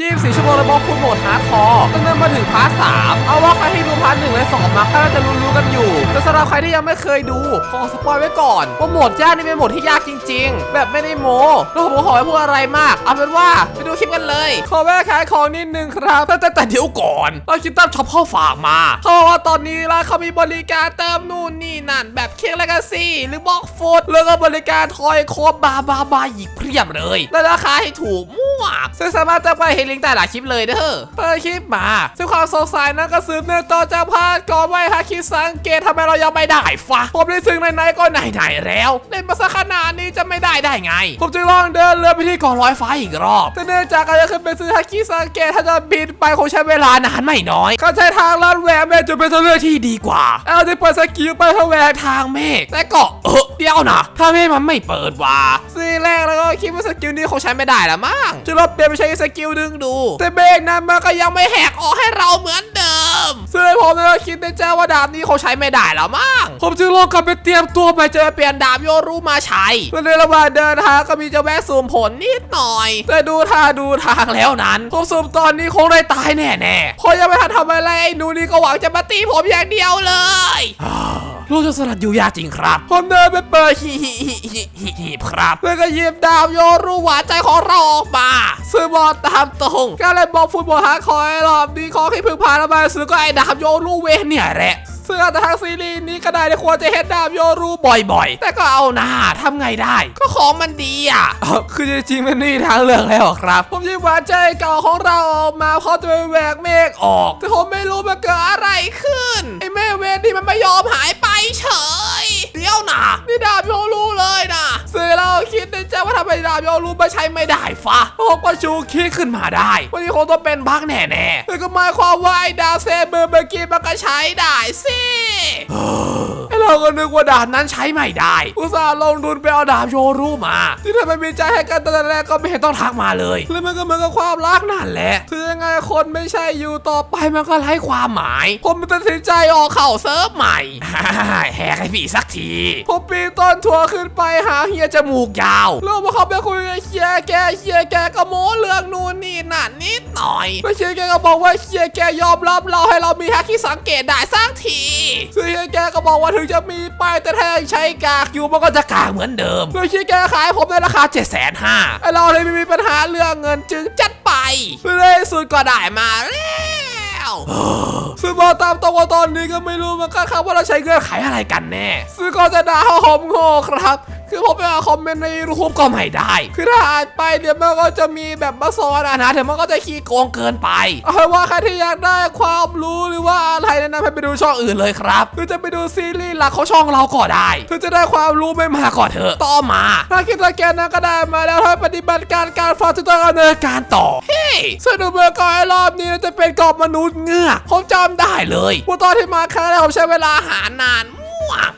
จีบสี่ชั่วโมงแล้วบล็อกคุณโหมดฮาร์ดคอร์ตั้งแต่มาถึงพาร์ทสามาว่าใครที่ดูพาร์ทหนึ่งและสองมาก็น่าจะรู้ๆกันอยู่แต่สำหรับใครที่ยังไม่เคยดูขอสปอยไว้ก่อนว่าโหมดยากนี่เป็นโหมดที่ยากจริง ๆ แบบไม่ได้โม้แล้วผมขอไม่พูดอะไรมาก เอาเป็นว่าไปดูคลิปกันเลย ขอแวะขายของนิดนึงครับแต่แต่แต่เดี๋ยวก่อนเราคิดตั้มช็อปเข้าฝากมาเขาบอกว่าตอนนี้ร้านเขามีบริการเติมนู่นนี่นั่น แบบเค้กเลกาซี่หรือบล็อกฟูดแล้วก็บริการทอยโคบบาบาบาอีกเพียบเลย และราคาให้ถูกมั่วซึ่งสามารถจะไปเห็นลิงก์ใต้หลังคลิปเลยเด้อเปิดคลิปมาซึ่งความสงสัยนั้นก็สืบเนื่องต่อจากพาร์ทก่อนไว้ฮาคิดสังเกตทำไมเรายังไม่ได้ฟะผมได้ซึ่งไหนๆก็ไหนๆแล้ว เล่นมาสักขนาดนี้จะไม่ได้ได้ไง ผมจึงลองเดินเรือไปที่เกาะลอยฟ้าอีกรอบ แต่เนื่องจากการจะขึ้นไปซื้อฮาคิสังเกตถ้าจะบินไปคงใช้เวลานานไม่น้อยก็ใช้ทางลัดแหวกเมฆจะเป็นตัวเลือกที่ดีกว่าเอาจะเปิดสกิลไปทางแหวกทางเมฆแต่ก็เออเดียวนะถ้าเมฆมันไม่เปิดว่ะซีแรกแล้วก็คิดว่าสกิลนี้คงใช้ไม่ได้ละมั้งจะลองเปลี่ยนไปใช้สกิลดึงดู แต่เมฆนั้นมันก็ยังไม่แหกออกให้เราเหมือนเดิมซึ่งผมก็คิดในใจว่าดาบนี้คงใช้ไม่ได้ละมั้งผมจึงลองกลับไปเตรียมตัวไปจะไปเปลี่ยนดาบโยรุมาใช้และในระหว่างเดินทางก็มีจะแวะสูมผลนิดหน่อย แต่ดูท่าดูทางแล้วนั้นผมสูมตอนนี้คงได้ตายแน่ๆเพราะยังไม่ทันทำอะไรไอ้หนูนี่ก็หวังจะมาตีผมอย่างเดียวเลย โลกจะสลัดอยู่ยากจริงครับผมเดินไปเปิดหีบหีบหีบหีบหีบครับแล้วก็หยิบดาบโยรุหวานใจของเราออกมาซื้อบอลตามตรงการเล่นบอลฟุตบอลฮาร์ดคอร์รอบนี้ขอให้พึ่งพาระบาซื้อก็ไอ้ดาบโยรุเวนเนี่ยแหละเสื้อต่ทางซีรีส์นี้ก็ได้ควรจะเห็นดาบโยรุบ่อยๆ แต่ก็เอาหน้าทำไงได้ ก็ของมันดีอะ คือจริงๆมันนี่ทางเลือกแล้วครับ ผมยิบหวานใจเก่าของเราออกมาเพราะจะไปแหวกเมฆออก แต่ผมไม่รู้มันเกิดอะไรขึ้น ไอ้เมฆเวนี่มันไม่ยอมหายไปาทำไมดาบโยรุไม่ใช้ไม่ได้ฟะผมก็ชูคิดขึ้นมาได้ วันนี้คงต้องเป็นบั๊กแน่ๆแต่ก็หมายความว่าไอ้ดาบเซเบอร์เมื่อกี้มันก็ใช้ได้สิไอเราก็นึกว่าดาบนั้นใช้ไม่ได้ อุตส่าห์ลงทุนไปเอาดาบโชรูมา ที่ทำไมมีใจให้กันตั้งแต่แรกก็ไม่เห็นต้องทักมาเลย แล้วมันก็เหมือนกับความรักนั่นแหละ ถึงยังไงคนไม่ใช่อยู่ต่อไปมันก็ไร้ความหมาย ผมตัดสินใจออกเข่าเซิร์ฟใหม่แหกให้พี่สักที ผมปีนต้นทัวร์ขึ้นไปหาเฮียจมูกยาว แล้วพอเขาไปคุยกับเฮียแกเฮียแกก็โม้เรื่องนู่นนี่นั่นนิดหน่อยแล้วเฮียแกก็บอกว่าเฮียแกยอมรับเราให้เรามีฮักที่สังเกตได้สักทีซึ่งเฮียแกก็บอกว่าถึงจะมีป้ายแต่ถ้ายังใช้กากอยู่มันก็จะกากเหมือนเดิมโดยเฮียแกขายผมในราคา7 5 0 0 0 0ไอเราเลยไม่มีปัญหาเรื่องเงินจึงจัดไปเลยสุดก็ได้มาแล้วซึ่งบอกตามตรงว่าตอนนี้ก็ไม่รู้มันก็ครับว่าเราใช้เงื่อนไขอะไรกันแน่ซึ่งก็จะด่าเขาหอมโง่ครับ คือผมไปอ่าคอมเมนต์ในรูปก็ไม่ได้ คือถ้าอ่านไปเดี๋ยวมันก็จะมีแบบมาซ้อนอะนะเดี๋ยวมันก็จะขี้โกงเกินไป เอาเป็นว่าใครที่อยากได้ความรู้หรือว่าอะไรแนะนำให้ไปดูช่องอื่นเลยครับ หรือจะไปดูซีรีส์หลักของช่องเราก็ได้ถึงจะได้ความรู้ไม่มาก่อนเถอะ ต่อมาถ้าคิดว่าแกนนั้นก็ได้มาแล้วถ้าปฏิบัติการการฟังจะต้องดำเนินการต่อ เฮ้ยสนุกเบอร์กอยรอบนี้จะเป็นกรอบมนุษย์เงือกผมจำได้เลยว่าตอนที่มาครั้งแรกผมใช้เวลาหานาน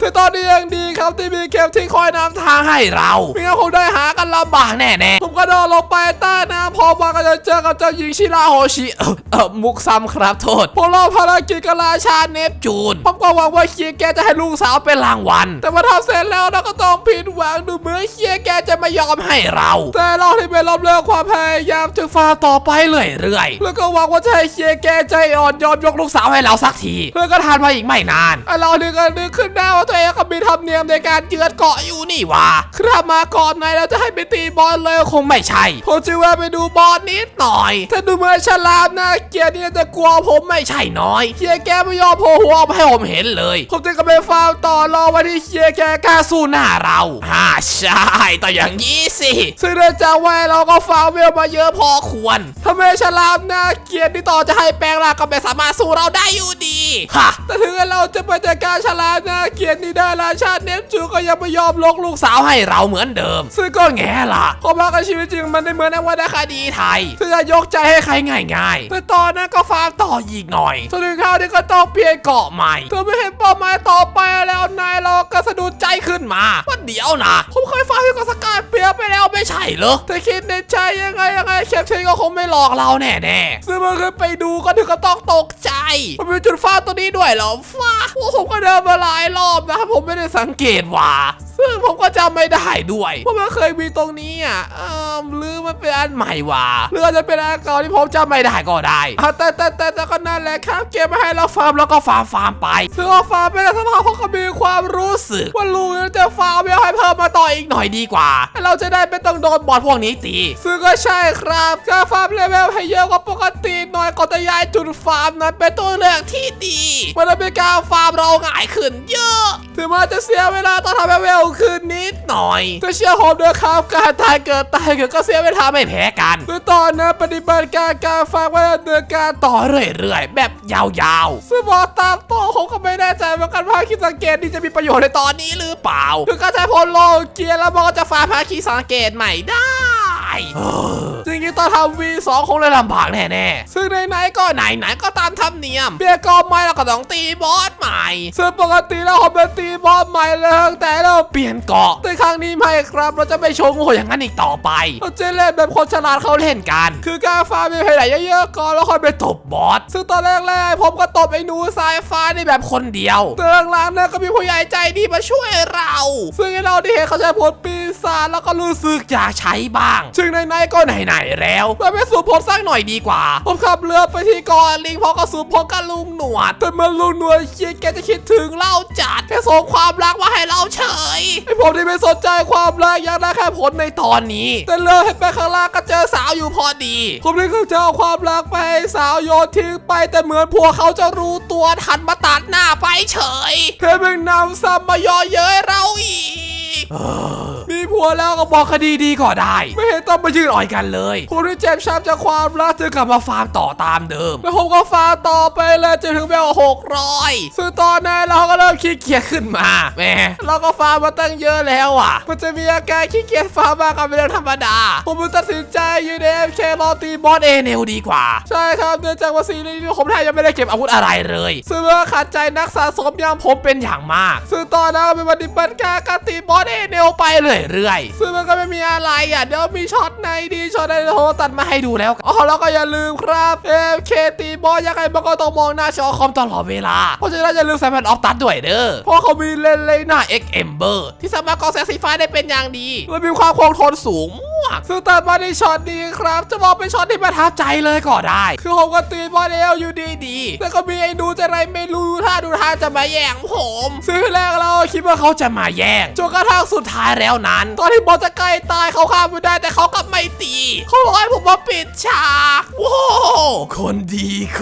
แต่ตอนนี้ยังดีครับที่มีเคปที่คอยนำทางให้เราไม่งั้นคงได้หากันลำบากแน่ๆผมก็โดนลงไปใต้น้ำพอมาก็จะเจอกับเจ้าหญิงชิราโฮชิเออมุกซ้ำครับโทษพวกเราภารกิจกับราชาเนปจูนผมก็หวังว่าเคียแกจะให้ลูกสาวเป็นรางวัล แต่มาทำเสร็จแล้วเราก็ต้องผิดหวังดูเหมือนเคียแกจะไม่ยอมให้เรา แต่เราที่ไม่ล้มเลิกความพยายามจึงฝ่าต่อไปเรื่อยๆแล้วก็หวังว่าจะให้เคียแกใจอ่อนยอมยกลูกสาวให้เราสักทีเพื่อก็ทานมาอีกไม่นานเราเนี่ยก็นึกขึ้นได้ว่าตัวเองก็มีธรรมเนียมในการเยือนเกาะอยู่นี่ว่าคือถ้ามาก่อนไหนแล้วจะให้ไปตีบอลเลยคงไม่ใช่ผมจึงว่าไปดูบอลนิดหน่อย ถ้าดูเมื่อฉลามนะเกียร์นี่จะกลัวผมไม่ใช่น้อยเคียร์แกไม่ยอมโผล่หัวออกมาให้ผมเห็นเลย ผมจึงก็ไปฟาวต่อรอวันที่เคียร์แกกล้าสู้หน้าเราฮ่าใช่ต่ออย่างนี้สิซึ่งเนื่องจากว่าเราก็ฟาวเวลมาเยอะพอควรถ้าไม่ฉลามนะเกียร์ที่ต่อจะให้แปลงร่างก็ไม่สามารถสู้เราได้อยู่ดีฮะแต่ถึงเราจะไปจัดการฉลามนะเกียร์นี้ได้ราชาเนปจูก็ยังไม่ยอมลกลูกสาวให้เราเหมือนเดิม ซึ่งก็แง่ละเพราะว่ากับชีวิตจริงมันไม่เหมือนในวรรณคดีไทยซึ่งจะยกใจให้ใครง่ายๆแต่ตอนนั้นก็ฟาร์มต่ออีกหน่อยจนถึงข้าวนี้ก็ต้องเปลี่ยนเกาะใหม่เธอไม่เห็นเป้าหมายต่อไปแล้วนายเราก็สะดุดใจขึ้นมาว่าเดี๋ยวนะผมเคยฟาร์มที่เกาะสกาย ไปแล้วไม่ใช่เหรอแต่คิดในใจยังไงยังไงแคปเชนก็คงไม่หลอกเราแน่ๆซึ่งมันคือไปดูก็ถึงก็ต้องตกใจ มันมีจุดฟาร์มตัวนี้ด้วยเหรอฟ้าโอ้ผมก็เดินมาหลายรอบนะครับผมไม่ได้สังเกตว่า ซึ่งผมก็จำไม่ได้ด้วยว่ามันเคยมีตรงนี้อะเออหรือมันเป็นอันใหม่วะหรืออาจจะเป็นอันเก่าที่ผมจำไม่ได้ก็ได้อะแต่แต่แต่แต่ก็นั่นแหละครับเกมมาให้เราฟาร์มแล้วก็ฟาร์มฟาร์มไปซึ่งฟาร์มไปแล้วสักพักเขาก็มีความรู้สึกว่าลุงจะฟาร์มแล้วให้เพิ่มมาต่ออีกหน่อยดีกว่า เราจะได้ไม่ต้องโดนบอดพวกนี้ตี ซึ่งก็ใช่ครับการฟาร์มเลเวลให้เยอะกว่าปกติหน่อยก็จะย้ายจุดฟาร์มนั้นเป็นตัวเลือกที่ดีมันจะเป็นการฟาร์มเราง่ายขึ้นเยอะ ถึงแม้จะเสียเวลาต้องทำให้เวลขึ้นนิดหน่อยแต่เชื่อผมด้วยครับการตายเกิดตายเกิดก็เสียเวลาไม่แพ้กันคือตอนนั้นปฏิบัติการการฟาร์มก็ดำเนินการต่อเรื่อยๆ แบบยาวๆซึ่งบอกตามตรงผมก็ไม่แน่ใจเหมือนกันว่าคิดสังเกตนี่จะมีประโยชน์ในตอนนี้หรือเปล่า คือการใช้พลโลเกียร์แล้วมันก็จะฟาร์มพาคีสังเกตใหม่ได้ จริงๆตอนทำ V2 คงเลยลำบากแน่ๆซึ่งไหนๆก็ไหนๆก็ตามธรรมเนียมเปียกอใหม่แล้วก็ต้องตีบอสใหม่ ซึ่งปกติแล้วผมจะตีบอสใหม่เลยตั้งแต่เราเปลี่ยนเกาะแต่ครั้งนี้ไม่ครับเราจะไม่โชว์โง่อย่างนั้นอีกต่อไปเราจะเล่นแบบคนฉลาดเขาเล่นกัน คือการฟาร์มมีเพลย์เยอะๆก่อนแล้วค่อยไปตบบอสซึ่งตอนแรกๆผมก็ตบไอ้หนูสายฟ้านี่แบบคนเดียวแต่หลังๆเนี่ยก็มีผู้ใหญ่ใจดีมาช่วยเรา ซึ่งไอ้เราที่เห็นเขาใช้ผลปี ศาจแล้วก็รู้สึกอยากใช้บ้างซึ่งไหนๆก็ไหนๆแล้วมาไปสูบผลสักหน่อยดีกว่า ผมขับเรือไปที่เกาะลิงพราะก็สูบผลกับลุงหนวดแต่เมื่อลุงหนวดคิดแกจะคิดถึงเราจัดแค่ส่งความรักมาให้เราเฉยไอผมที่ไม่สนใจความรักอยากได้แค่ผลในตอนนี้ แต่เรือให้ไปข้างล่างก็เจอสาวอยู่พอดี ผมเลยเขาจะเอาความรักไปให้สาวโยนทิ้งไปแต่เหมือนพวกเขาจะรู้ตัวทันมาตัดหน้าไปเฉยเพื่อเป็นนำซ้ำมาย่อเย้ยเราอีก มีผัวแล้วก็บอกคดีดีก็ได้ ไม่เห็นต้องมายืนอ่อยกันเลยผมที่เจ็บช้ำจากความรักเธอกลับมาฟาร์มต่อตามเดิม แล้วผมก็ฟาร์มต่อไปเลยจนถึงเวลหกร้อยซึ่งตอนนั้นเราก็เริ่มขี้เกียจขึ้นมาแหมเราก็ฟาร์มมาตั้งเยอะแล้วอะ มันจะมีอาการขี้เกียจฟาร์มมากกว่าเป็นเรื่องธรรมดา ผมตัดสินใจยืนเอฟเครอตีบอสเอเนลดีกว่า ใช่ครับเนื่องจากว่าซีรีส์นี้ผมแทบยังไม่ได้เก็บอาวุธอะไรเลยซึ่งเมื่อขัดใจนักสะสมอย่างผมเป็นอย่างมาก ซึ่งตอนนั้นเป็นปฏิบัติกากตีบอสเอเนลไปเรื่อยๆซึ่งมันก็ไม่มีอะไรอะเดี๋ยวมีช็อตในดีช็อตในโทรตัดมาให้ดูแล้วอ๋อแล้วก็อย่าลืมครับ FK ตีบอสยังไงมันก็ต้องมองหน้าจอคอมตลอดเวลาเพราะฉะนั้นอย่าลืมใส่แผ่นออฟตัดด้วยเด้อเพราะเขามีเลนส์เลนหน้า X Ember ที่สามารถกรองแสงสีฟ้าได้เป็นอย่างดีและมีความคงทนสูง มากซึ่งตัดมาในช็อตนี้ครับ จะบอกเป็นช็อตที่ประทับใจเลยก็ได้ คือผมก็ตีบอลเอลอยู่ดีๆแล้วก็มีไอ้ดูจะไรไม่รู้ถ้าดูท่าจะมาแย่งผม ซึ่งแรกเราคิดว่าเขาจะมาแย่งจนกระทั่งสุดท้ายแล้วนั้น ตอนที่บอลจะใกล้ตายเขาข้ามไม่ได้แต่เขากลับไม่ตีเขาบอกให้ผมมาปิดฉากว้าวคนดีโค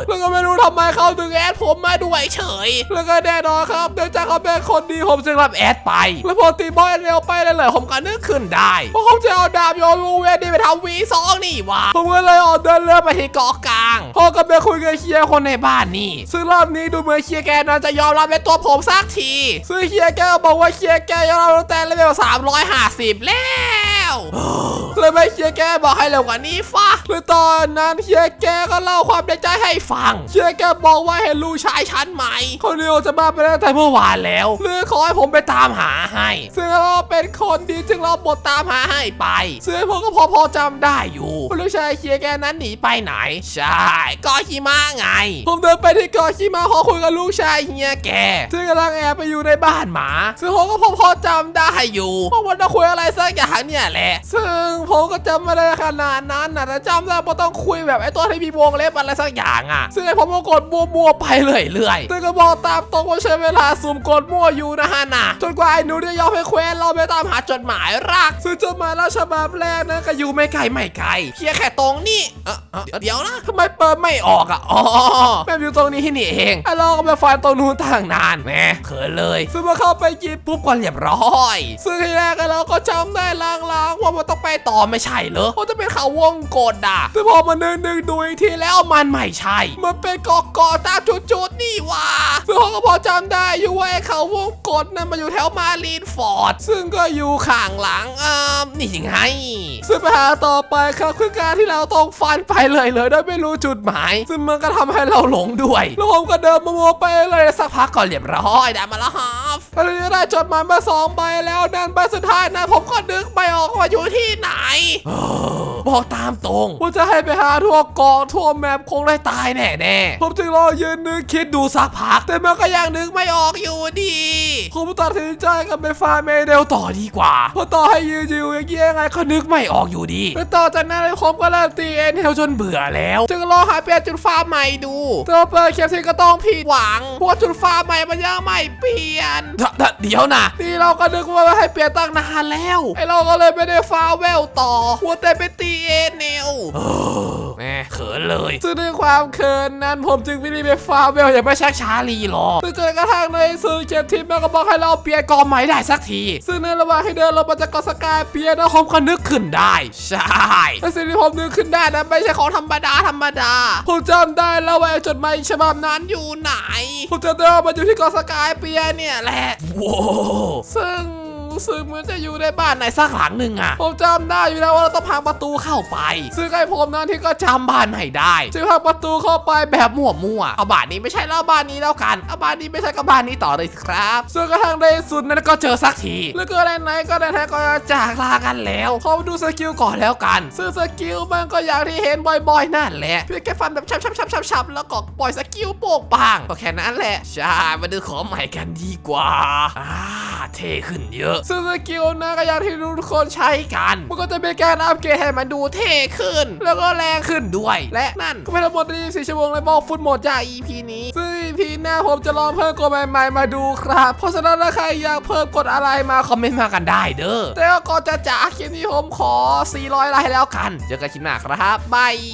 ตรแล้วก็ไม่รู้ทำไมเขาถึงแอดผมมาด้วยเฉย แล้วก็แน่นอนครับเนื่องจากเขาเป็นคนดีผมจึงรับแอดไป แล้วพอตีบอลเร็วไปเลยเลยผมก็นึกขึ้นได้ว่าผมจะเอาดาบโยลูเวนี่ไปทำวีสองนี่วะผมก็เลยออกเดินเรือไปที่เกาะกลางพ่อก็ไปคุยกับเคียคนในบ้านนี่ ซึ่งรอบนี้ดูเหมือนเคียแกน่าจะยอมรับในตัวผมสักที ซึ่งเคียแกก็บอกว่าเคียแกยอมรับตั้งแต่เลเวล350แล้วเลยไม่เฮียแกบอกให้เร็วกว่านี้ฟะเลยตอนนั้นเฮียแกก็เล่าความในใจให้ฟังเฮียแกบอกว่าเห็นลูกชายฉันไหมคนเดียวจะมาไปตั้งแต่เมื่อวานแล้วเลยขอให้ผมไปตามหาให้ ซึ่งเราเป็นคนดีจึงเราบทตามหาให้ไป ซึ่งผมก็พอพอจำได้อยู่ว่าลูกชายเฮียแกนั้นหนีไปไหน ใช่เกาะหิมะไง ผมเดินไปที่เกาะหิมะขอคุยกับลูกชายเฮียแกซึ่งกำลังแอบไปอยู่ในบ้านหมา ซึ่งผมก็พอพอจำได้อยู่ว่าวันจะคุยอะไรสักอย่างเนี่ยแหละ ซึ่งผมก็จำไม่ได้ขนาดนั้นนะแต่จำได้ว่าต้องคุยแบบไอ้ตัวที่มีวงเล็บอะไรสักอย่างอะ ซึ่งไอ้ผมก็กดมั่วๆไปเรื่อยๆแต่ก็บอกตามตรงว่าใช้เวลาสุ่มกดมั่วอยู่นะฮะนะจนกว่าไอ้หนูจะยอมให้เควสเราไปตามหาจดหมายรัก ซึ่งจดหมายราฉบับแรกนะก็อยู่ไม่ไกลไม่ไกลเพียงแค่ตรงนี้เออเดี๋ยวนะทำไมเปิดไม่ออกอะอ๋อแม่อยู่ตรงนี้ที่นี่เองไอ้เราก็ไปฟันตรงนู้นตั้งนานแหมเขินเลย ซึ่งเมื่อเข้าไปหยิบปุ๊บก็เรียบร้อย ซึ่งทีแรกไอ้เราก็จำได้ลางๆว่ามันต้องไปต่อไม่ใช่เหรอเพราะจะเป็นเขาวงกดอะ แต่พอมานึกนึกๆดูอีกทีแล้วมันไม่ใช่ มันเป็นกอกอตามจุดๆนี่ว่าซึ่งเขาก็พอจำได้อยู่ว่าไอ้เขาวงกดนั่นมาอยู่แถวมารีนฟอร์ด ซึ่งก็อยู่ข้างหลังอ่านี่ยังไงซึ่งปัญหาต่อไปครับคือการที่เราต้องฟันไปเลยเลยโดยไม่รู้จุดหมาย ซึ่งมันก็ทำให้เราหลงด้วยแล้วผมก็เดินมาโมวไปเลยสักพักก็เรียบร้อยได้มาแล้วฮะ ตอนนี้ได้จดหมายมาสองใบแล้วนั่นใบสุดท้ายนะ ผมก็นึกไม่ออกว่าอยู่ที่ไหน บอกตามตรงว่าจะให้ไปหาทั่วเกาะทั่วแมปคงได้ตายแน่แน่ๆผมจึงรอยืนนึกคิดดูสักพัก แต่มันก็ยังนึกไม่ออกอยู่ดีผมตัดสินใจกันไปฟาร์มเมเดลต่อดีกว่าเพราะต่อให้ยืนอยู่อย่างเงี้ยยังไงก็นึกไม่ออกอยู่ดีแล้วต่อจากนั้นผมก็เริ่มตีเอ็นเฮลจนเบื่อแล้ว จึงรอหาเปลี่ยนจุดฟาร์มใหม่ดูแต่ว่าเปิดเข็มทิศก็ต้องผิดหวังเพราะว่าจุดฟาร์มใหม่มันยังไม่เปลี่ยนเดี๋ยวเดี๋ยวนะนี่เราก็นึกว่าให้เปลี่ยนตั้งนานแล้วไอเราก็เลยไม่ได้ฟาร์มเวลต่อหัวแต่ไปตีเอ็นเฮลแม่เขินเลยซึ่งด้วยความเขินนั้นผมจึงไม่ได้ไปฟาร์เวลอย่างไม่ชักช้ารีรอซึ่งจนกระทั่งในสื่อเขียนทิปมันก็บอกให้เราเปลี่ยนกองใหม่ได้สักที ซึ่งในระหว่างที่เดินลงมาจากกองสกายเปลี่ยนนะผมก็นึกขึ้นได้ ใช่และสิ่งที่ผมนึกขึ้นได้นั้นไม่ใช่ของธรรมดาธรรมดาผมจำได้แล้วว่าไอ้จดหมายฉบับนั้นอยู่ไหนผมจะเดินมาอยู่ที่กองสกายเปียร์เนี่ยแหละว้าวซึ่ง รู้สึกเหมือนจะอยู่ในบ้านไหนสักหลังหนึ่งอะผมจำได้อยู่แล้วว่าเราต้องพังประตูเข้าไป ซึ่งไอ้ผมนั้นที่ก็จำบ้านไม่ได้จึงพังประตูเข้าไปแบบมั่วๆเอาบ้านนี้ไม่ใช่แล้วบ้านนี้แล้วกันเอาบ้านนี้ไม่ใช่ก็บ้านนี้ต่อเลยสิครับ ซึ่งกระทั่งในสุดนั้นก็เจอสักทีแล้วก็ไหนๆก็ได้แท้ก็จากลากันแล้วขอมาดูสกิลก่อนแล้วกัน ซึ่งสกิลมันก็อย่างที่เห็นบ่อยๆนั่นแหละเพียงแค่ฟันแบบชับๆๆๆๆแล้วก็ปล่อยสกิลโป่งปังก็แค่นั้นแหละใช่มาดูของใหม่กันดีกว่าอ่าเท่ขึ้นเยอะซึ่งสกิลนะก็อย่างที่ทุกคนใช้กัน มันก็จะเป็นการอัปเกรดให้มันดูเท่ขึ้น แล้วก็แรงขึ้นด้วย และนั่นก็เป็นทั้งหมด24ชั่วโมงในบอกฟุตหมดจาก EP นี้ซึ่ง EP หน้าผมจะลองเพิ่มกฎใหม่ๆมาดูครับ เพราะฉะนั้นถ้าใครอยากเพิ่มกฎอะไรมาคอมเมนต์มากันได้เด้อแต่ก็ก่อนจะจากคลิปนี้ผมขอ 400ไลค์แล้วกัน เจอกันคลิปหน้าครับบาย